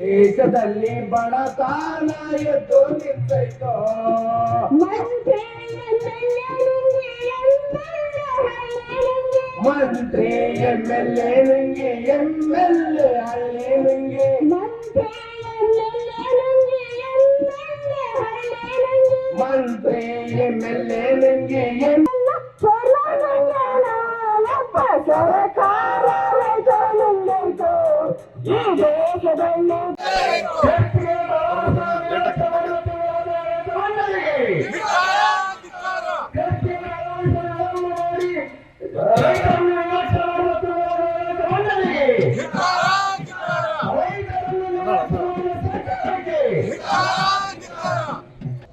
ದೇಶದಲ್ಲಿ ಬಡತನ ಎದ್ದು ನಿಂತೈತೋ. ಮಂತ್ರಿ ಎಂ ಎಲ್ ಎ ನಂಗೆ. ಎಂ ಎಲ್ ಎ ನಂಗೆ. ಮಂತ್ರಿ ಎಂ ಎಲ್ ಎ ನಂಗೆ ಈ ದೇಶದಲ್ಲಿ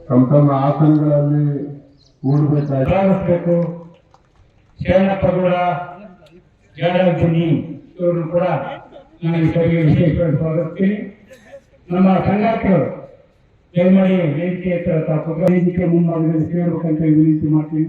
ತಮ್ಮ ತಮ್ಮ ಆಸನಗಳಲ್ಲಿ ಕೂಡಬೇಕಾಗಬೇಕು ಶರಣಪ್ಪಗೌಡ ಜಾಡಗುನಿ ಇವರು ಕೂಡ ನನಗೆ ಸರಿಗೆ ವಿಶೇಷವಾಗಿ ಸ್ವಾಗತಿಸ್ತೀನಿ ನಮ್ಮ ಸಂಘಾತರು ಜಯಮಣಿ ವೇದಿಕೆ ಹತ್ರ ತಾವು ವೇದಿಕೆ ಮುಂಭಾಗದಲ್ಲಿ ಸೇರ್ಬೇಕಂತ ವಿನಂತಿ ಮಾಡ್ತೀನಿ